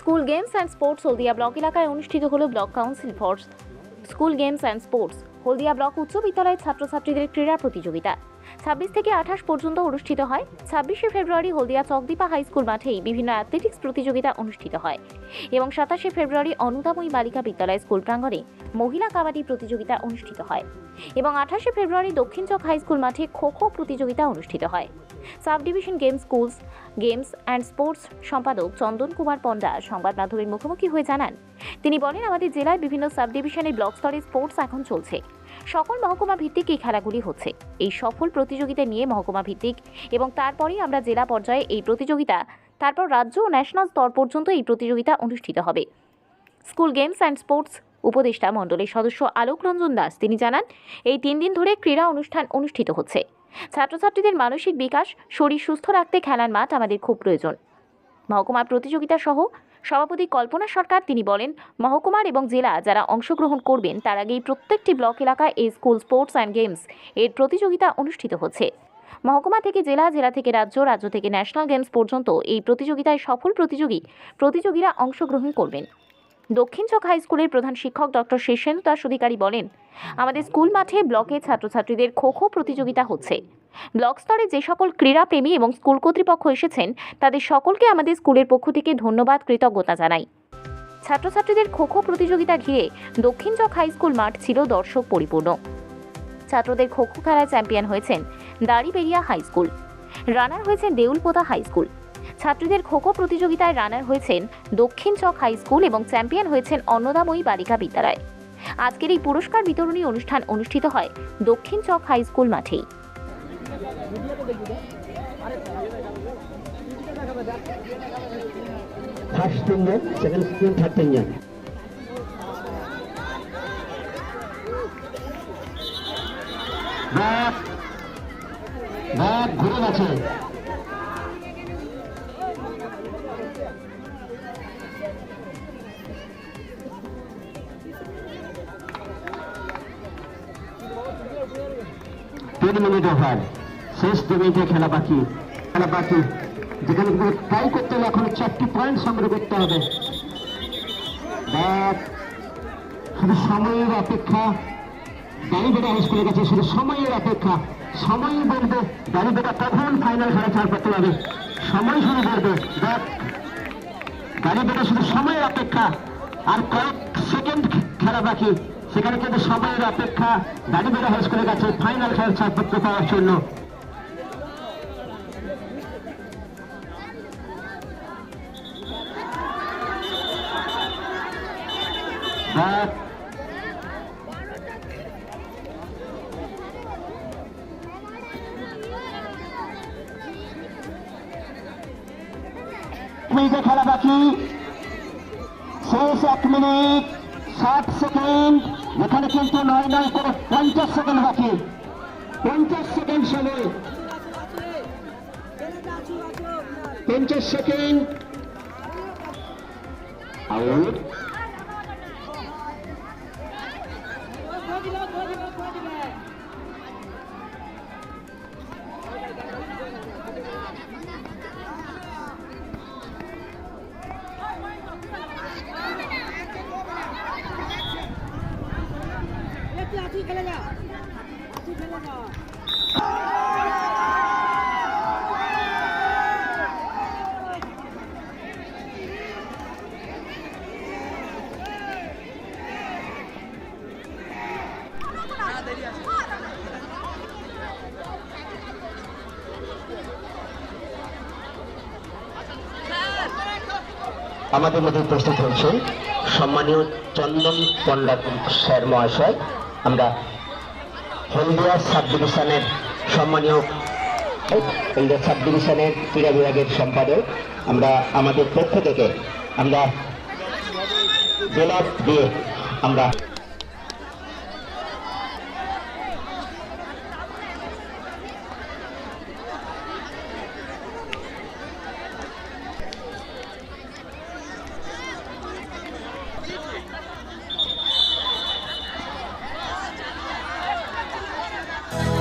School games and sports Haldia block এলাকায় অনুষ্ঠিত হল block council for school games and sports, Haldia block উচ্চ বিদ্যালয়ের ছাত্রছাত্রীদের ক্রীড়া প্রতিযোগিতা। ছাব্বিশ থেকে আঠাশ পর্যন্ত অনুষ্ঠিত হয়। ছাব্বিশে ফেব্রুয়ারি হলদিয়া চকদীপা হাই স্কুল মাঠেই বিভিন্ন অ্যাথলেটিক্স প্রতিযোগিতা অনুষ্ঠিত হয় এবং সাতাশে ফেব্রুয়ারি অনুদাময়ী বালিকা বিদ্যালয় স্কুল প্রাঙ্গণে মহিলা কাবাডি প্রতিযোগিতা অনুষ্ঠিত হয় এবং আঠাশে ফেব্রুয়ারি দক্ষিণ চক হাই স্কুল মাঠে খো খো প্রতিযোগিতা অনুষ্ঠিত হয়। Sub division games schools, games and sports সম্পাদক চন্দন কুমার পণ্ডা, সংবাদ মাধ্যমের মুখোমুখি হয়ে জানান, তিনি বলেন, আমাদের জেলায় বিভিন্ন সাব ডিভিশনে ব্লক স্তরে স্পোর্টস এখন চলছে। সকল মহকুমা ভিত্তিক এই খেলাগুলি হচ্ছে। এই সফল প্রতিযোগিতা নিয়ে মহকুমা ভিত্তিক এবং তারপরেই আমরা জেলা পর্যায়ে এই প্রতিযোগিতা, তারপর রাজ্য ও ন্যাশনাল স্তর পর্যন্ত এই প্রতিযোগিতা অনুষ্ঠিত হবে। স্কুল গেমস অ্যান্ড স্পোর্টস উপদেষ্টা মণ্ডলের সদস্য আলোক রঞ্জন দাস, তিনি জানান, এই তিন দিন ধরে ক্রীড়া অনুষ্ঠান অনুষ্ঠিত হচ্ছে। ছাত্রছাত্রীদের মানসিক বিকাশ, শরীর সুস্থ রাখতে খেলার মাঠ আমাদের খুব প্রয়োজন। মহকুমা প্রতিযোগিতা সহ সভাপতি কল্পনা সরকার তিনি বলেন, মহকুমার এবং জেলা যারা অংশগ্রহণ করবেন, তার আগেই প্রত্যেকটি ব্লক এলাকায় এই স্কুল স্পোর্টস অ্যান্ড গেমস এর প্রতিযোগিতা অনুষ্ঠিত হচ্ছে। মহকুমা থেকে জেলা জেলা থেকে রাজ্য রাজ্য থেকে ন্যাশনাল গেমস পর্যন্ত এই প্রতিযোগিতায় সফল প্রতিযোগী, প্রতিযোগীরা অংশগ্রহণ করবেন। দক্ষিণ চক হাই স্কুলের প্রধান শিক্ষক ডক্টর শেষেন্দু দাস অধিকারী বলেন, আমাদের স্কুল মাঠে ব্লকে ছাত্রছাত্রীদের খো খো প্রতিযোগিতা হচ্ছে। ব্লক স্তরে যে সকল ক্রীড়াপ্রেমী এবং স্কুল কর্তৃপক্ষ এসেছেন, তাদের সকলকে আমাদের স্কুলের পক্ষ থেকে ধন্যবাদ, কৃতজ্ঞতা জানাই। ছাত্রছাত্রীদের খো খো প্রতিযোগিতা ঘিরে দক্ষিণ চক হাই স্কুল মাঠ ছিল দর্শক পরিপূর্ণ ছাত্রদের খো খো খেলায় চ্যাম্পিয়ন হয়েছেন দাড়িবেরিয়া হাই স্কুল। রানার হয়েছেন দেউলপোতা হাই স্কুল। ছাত্রীদের খোখো প্রতিযোগিতায় রানার হয়েছেন দক্ষিণ চক হাই স্কুল এবং চ্যাম্পিয়ন হয়েছেন অন্নদাময়ী বালিকা বিদ্যালয়। আজকের এই পুরস্কার বিতরণী অনুষ্ঠান অনুষ্ঠিত হয় দক্ষিণ চক হাই স্কুল মাঠেই। ঘুরে গেছে মিনিট ওভার শেষ দু মিনিটে খেলা বাকি। খেলা বাকি। যেখানে ট্রাই করতে হলে এখন চারটি পয়েন্ট সংগ্রহ করতে হবে। শুধু সময়ের অপেক্ষা। দাঁড়িবেটা হাই স্কুলের কাছে শুধু সময়ের অপেক্ষা। সময় বলবে দাঁড়িবেটা কখন ফাইনাল খেলা ছাড় করতে পারবে। সময় শুরু করবে দাঁড়িবেটা শুধু সময়ের অপেক্ষা। আর কয়েক সেকেন্ড খেলা বাকি। সেখানে কিন্তু সময়ের অপেক্ষা দাঁড়িবেটা হাই স্কুলের কাছে ফাইনাল খেলা ছাড়পত্র পাওয়ার জন্য। খেলা বাকি। শেষ এক মিনিট। ষাট সেকেন্ড, এখানে কিন্তু নয় নয় করে পঞ্চাশ সেকেন্ড বাকি। পঞ্চাশ সেকেন্ড সময়। পঞ্চাশ সেকেন্ড। আউট। আমাদের মধ্যে উপস্থিত হয়েছেন সম্মানীয় চন্দন পণ্ডা স্যার মহাশয়। আমরা হলদিয়া সাব ডিভিশনের সম্মানীয় হলদিয়া সাব ডিভিশনের ক্রীড়া বিভাগের সম্পাদক। আমরা আমাদের পক্ষ থেকে আমরা জেলার দিয়ে আমরা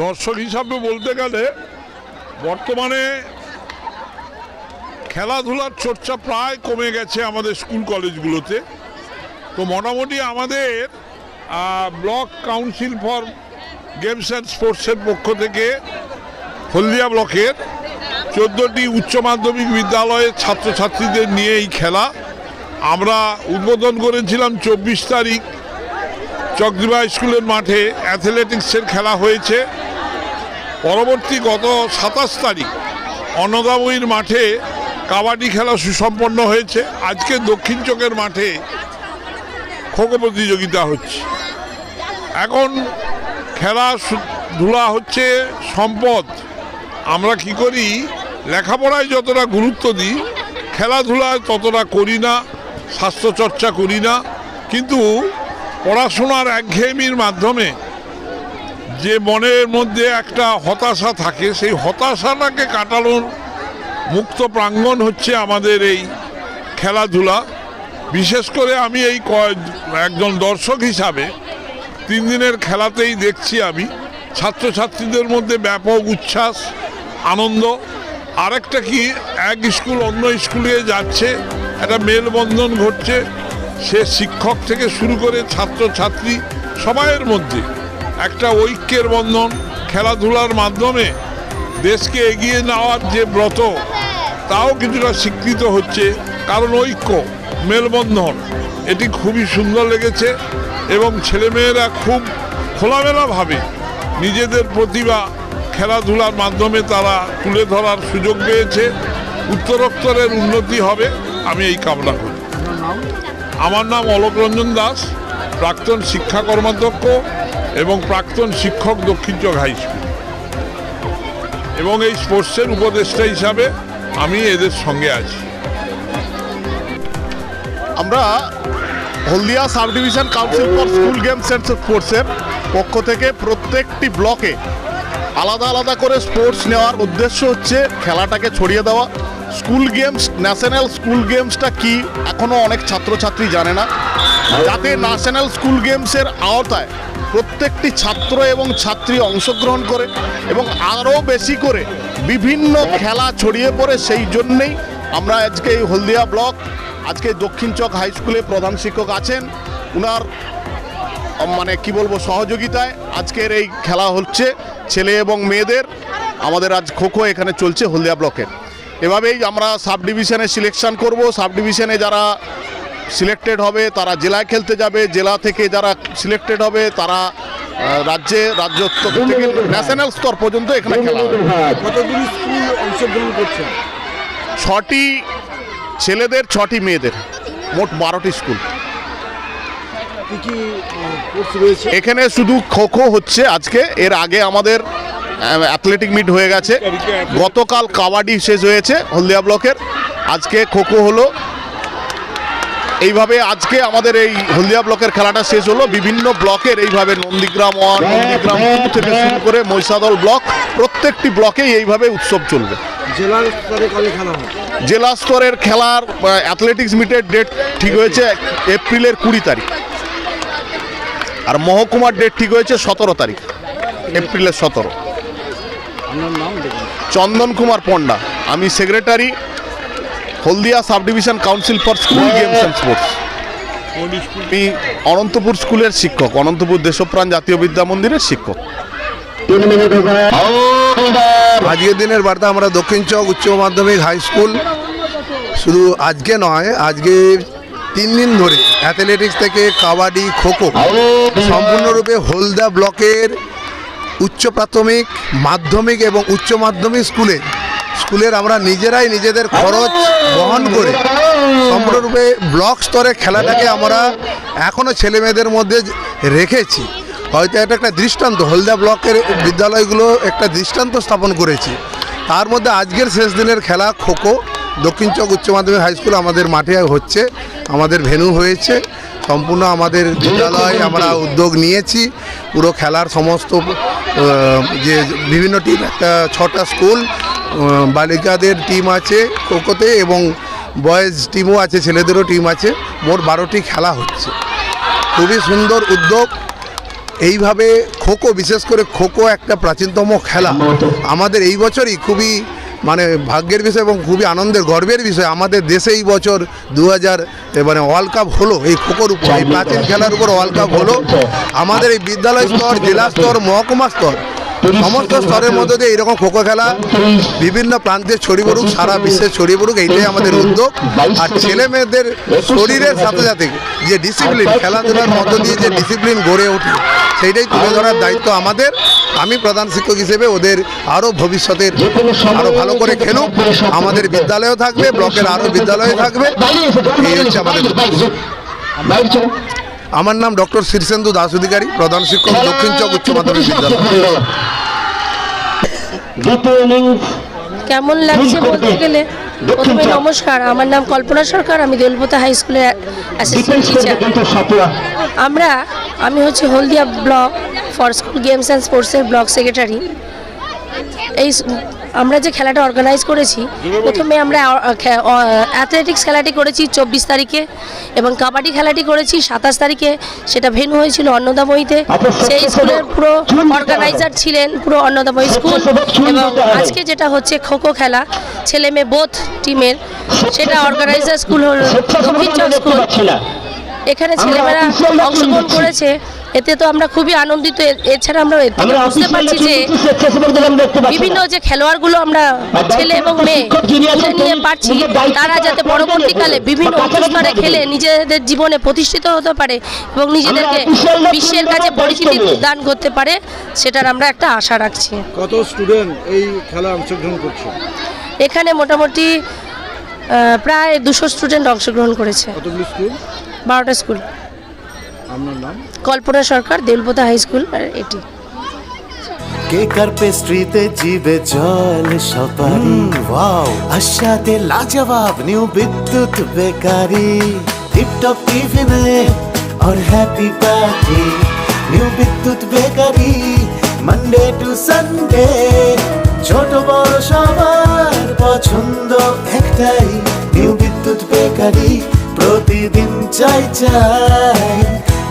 দর্শক হিসাবে বলতে গেলে বর্তমানে খেলাধুলার চর্চা প্রায় কমে গেছে আমাদের স্কুল কলেজগুলোতে। তো মোটামুটি আমাদের block council for games and স্পোর্টসের পক্ষ থেকে হলদিয়া ব্লকের চোদ্দোটি উচ্চ মাধ্যমিক বিদ্যালয়ের ছাত্রছাত্রীদের নিয়ে এই খেলা। আমরা উদ্বোধন করেছিলাম চব্বিশ তারিখ। চকদিবা স্কুলের মাঠে অ্যাথলেটিক্সের খেলা হয়েছে। পরবর্তী গত সাতাশ তারিখ অন্নদাময়ীর মাঠে কাবাডি খেলা সুসম্পন্ন হয়েছে। আজকে দক্ষিণ চকের মাঠে খোখো প্রতিযোগিতা হচ্ছে। এখন খেলা ধুলা হচ্ছে সম্পদ। আমরা কি করি? লেখাপড়ায় যতটা গুরুত্ব দিই খেলাধুলায় ততটা করি না, স্বাস্থ্যচর্চা করি না। কিন্তু পড়াশোনার একঘেয়েমির মাধ্যমে যে মনের মধ্যে একটা হতাশা থাকে, সেই হতাশাটাকে কাটানোর মুক্ত প্রাঙ্গণ হচ্ছে আমাদের এই খেলাধুলা। বিশেষ করে আমি এই একজন দর্শক হিসাবে তিন দিনের খেলাতেই দেখছি আমি, ছাত্রছাত্রীদের মধ্যে ব্যাপক উচ্ছ্বাস, আনন্দ। আরেকটা কি, এক স্কুল অন্য স্কুলে যাচ্ছে, একটা মেলবন্ধন ঘটছে, সে শিক্ষক থেকে শুরু করে ছাত্রছাত্রী সবাইয়ের মধ্যে। একটা ঐক্যের বন্ধন খেলাধুলার মাধ্যমে দেশকে এগিয়ে নেওয়ার যে ব্রত, তাও কিছুটা স্বীকৃত হচ্ছে। কারণ ঐক্য, মেলবন্ধন, এটি খুবই সুন্দর লেগেছে এবং ছেলেমেয়েরা খুব খোলামেলাভাবে নিজেদের প্রতিভা খেলাধুলার মাধ্যমে তারা তুলে ধরার সুযোগ পেয়েছে। উত্তরোত্তরের উন্নতি হবে, আমি এই কামনা করি। আমার নাম অলোক রঞ্জন দাস। প্রাক্তন শিক্ষা কর্মাধ্যক্ষ এবং প্রাক্তন শিক্ষক দক্ষিণ চক হাই স্কুল। এবং এই স্পোর্টসের উপদেষ্টা হিসাবে আমি এদের সঙ্গে আছি। আমরা Haldia sub division council for school games and স্পোর্টসের পক্ষ থেকে প্রত্যেকটি ব্লকে আলাদা আলাদা করে স্পোর্টস নেওয়ার উদ্দেশ্য হচ্ছে খেলাটাকে ছড়িয়ে দেওয়া স্কুল গেমস ন্যাশনাল স্কুল গেমসটা কি এখনও অনেক ছাত্রছাত্রী জানে না? যাতে ন্যাশনাল স্কুল গেমসের আওতায় প্রত্যেকটি ছাত্র এবং ছাত্রী অংশগ্রহণ করে এবং আরও বেশি করে বিভিন্ন খেলা ছড়িয়ে পড়ে, সেই জন্যেই আমরা আজকে এই হলদিয়া ব্লক, আজকে দক্ষিণ চক হাই স্কুলে প্রধান শিক্ষক আছেন। উনার মানে কি বলব, সহযোগিতায় আজকের এই খেলা হচ্ছে ছেলে এবং মেয়েদের। আমাদের আজ খোখো এখানে চলছে হলদিয়া ব্লকের। এভাবেই আমরা সাব ডিভিশনে সিলেকশন করব। সাব ডিভিশনে যারা সিলেক্টেড হবে তারা জেলায় খেলতে যাবে। জেলা থেকে যারা সিলেক্টেড হবে তারা রাজ্যে রাজ্য স্তর থেকে ন্যাশনাল স্তর পর্যন্ত এখানে খেলা হবে। ছটি ছেলেদের ছটি মেয়েদের। মোট বারোটি স্কুল। এখানে শুধু খো খো হচ্ছে আজকে। এর আগে আমাদের অ্যাথলেটিক মিট হয়ে গেছে। গতকাল কাবাডি শেষ হয়েছে হলদিয়া ব্লকের। আজকে খো খো হলো। এইভাবে আজকে আমাদের এই হলদিয়া ব্লকের খেলাটা শেষ হলো। বিভিন্ন ব্লকের এইভাবে নন্দীগ্রাম ওয়ান নন্দীগ্রাম টু থেকে শুরু করে মহিষাদল ব্লক প্রত্যেকটি ব্লকেই এইভাবে উৎসব চলবে। জেলার স্তরে কবে খেলা হয় জেলা স্তরের খেলার অ্যাথলেটিক্স মিটের ডেট ঠিক হয়েছে এপ্রিলের কুড়ি তারিখ। আর মহকুমার ডেট ঠিক হয়েছে সতেরো তারিখ এপ্রিলের সতেরো। চন্দন কুমার পণ্ডা। আমি secretary Haldia sub division council for school games and sports আমি অনন্তপুর স্কুলের শিক্ষক অনন্তপুর দেশপ্রাণ জাতীয় বিদ্যা মন্দিরের শিক্ষক। আজকের দিনের বার্তা আমরা দক্ষিণ চক উচ্চ মাধ্যমিক হাই স্কুল শুধু আজকে নয় আজকে তিন দিন ধরে অ্যাথলেটিক্স থেকে কাবাডি খোখো। সম্পূর্ণরূপে হলদা ব্লকের উচ্চ প্রাথমিক, মাধ্যমিক এবং উচ্চ মাধ্যমিক স্কুলে। স্কুলের আমরা নিজেরাই নিজেদের খরচ বহন করে। সম্পূর্ণরূপে ব্লক স্তরে খেলাটাকে আমরা এখনও ছেলে মেয়েদের মধ্যে রেখেছি। হয়তো এটা একটা দৃষ্টান্ত হলদা ব্লকের বিদ্যালয়গুলো একটা দৃষ্টান্ত স্থাপন করেছি। তার মধ্যে আজকের শেষ দিনের খেলা খোখো। দক্ষিণ চক উচ্চ মাধ্যমিক হাই স্কুল আমাদের মাঠে হচ্ছে, আমাদের ভেনু হয়েছে। সম্পূর্ণ আমাদের বিদ্যালয় আমরা উদ্যোগ নিয়েছি। পুরো খেলার সমস্ত যে বিভিন্ন টিম একটা ছটা স্কুল বালিকাদের টিম আছে খোখোতে এবং বয়েজ টিমও আছে ছেলেদেরও টিম আছে। মোট বারোটি খেলা হচ্ছে। খুবই সুন্দর উদ্যোগ। এইভাবে খোখো বিশেষ করে খোখো একটা প্রাচীনতম খেলা। আমাদের এই বছরই খুবই মানে ভাগ্যের বিষয় এবং খুবই আনন্দের, গর্বের বিষয়। আমাদের দেশে এই বছর দু হাজার মানে ওয়ার্ল্ড কাপ হলো, এই খোখোর উপর, এই প্রাচীন খেলার উপর ওয়ার্ল্ড কাপ হলো। আমাদের এই বিদ্যালয় স্তর, জেলা স্তর, মহকুমা স্তর সমস্ত স্তরের মধ্যে দিয়ে এইরকম খোখো খেলা। বিভিন্ন প্রান্তে ছড়িয়ে পড়ুক সারা বিশ্বে ছড়িয়ে পড়ুক এইটাই আমাদের উদ্যোগ। আর ছেলে মেয়েদের শরীরের সাথে সাথে যে ডিসিপ্লিন খেলাধুলার মধ্য দিয়ে যে ডিসিপ্লিন গড়ে ওঠে সেইটাই তুলে ধরার দায়িত্ব আমাদের। আমি প্রধান শিক্ষক হিসেবে ওদের আরও ভবিষ্যতের আরও ভালো করে খেলুক। আমাদের বিদ্যালয়েও থাকবে ব্লকের আরও বিদ্যালয়ে থাকবে। এই হচ্ছে আমাদের। আমার নাম ডক্টর শীর্ষেন্দু দাস অধিকারী প্রধান শিক্ষক দক্ষিণ চক উচ্চ মাধ্যমিক বিদ্যালয়। কেমন লাগছে বলতে গেলে? প্রথমে নমস্কার আমার নাম কল্পনা সরকার আমি দোলপোতা হাই স্কুলের অ্যাসিস্ট্যান্ট টিচার আমরা আমি হচ্ছে Haldia block for school games and স্পোর্টসের ব্লক সেক্রেটারি। এই আমরা যে খেলাটা অর্গানাইজ করেছি প্রথমে আমরা অ্যাথলেটিক্স খেলাটি করেছি চব্বিশ তারিখে এবং কাবাডি খেলাটি করেছি সাতাশ তারিখে। সেটা ভেনু হয়েছিল অন্নদাময়ীতে। সেই স্কুলের পুরো অর্গানাইজার ছিলেন পুরো অন্নদাময়ী স্কুল এবং আজকে যেটা হচ্ছে খোখো খেলা ছেলে মেয়ে বোথ টিমের সেটা অর্গানাইজার স্কুল হল দক্ষিণ স্কুল এখানে ছেলেমেয়েরা অংশগ্রহণ করেছে। এতে তো আমরা খুবই আনন্দিত। এছাড়া আমরা বুঝতে পারছি যে বিভিন্ন যে খেলোয়াড়গুলো আমরা ছেলে এবং মেয়ে নিয়ে পারছি তারা যাতে পরবর্তীকালে বিভিন্ন উচ্চস্তরে খেলে নিজেদের জীবনে প্রতিষ্ঠিত হতে পারে এবং নিজেদেরকে বিশ্বের কাছে পরিচিতি দান করতে পারে সেটার আমরা একটা আশা রাখছি। কত স্টুডেন্ট এই খেলায় অংশগ্রহণ করছে? এখানে মোটামুটি প্রায় দুশো স্টুডেন্ট অংশগ্রহণ করেছে। বারোটা স্কুল আপনার নাম কল্পনা সরকার দেলপোতা হাই স্কুল আর এটি কেক আর পেস্ট্রিতে জিবে জল সপারি ওয়াও আশাতে লাজবাব নিউ বিদ্যুৎ বেকারি টিপটপ টিফিনে और happy party new Bidyut bakery Monday to Sunday ছোট বড় সবার পছন্দ একটাই নিউ বিদ্যুৎ বেকারি প্রতিদিন চাই চাই না না না না না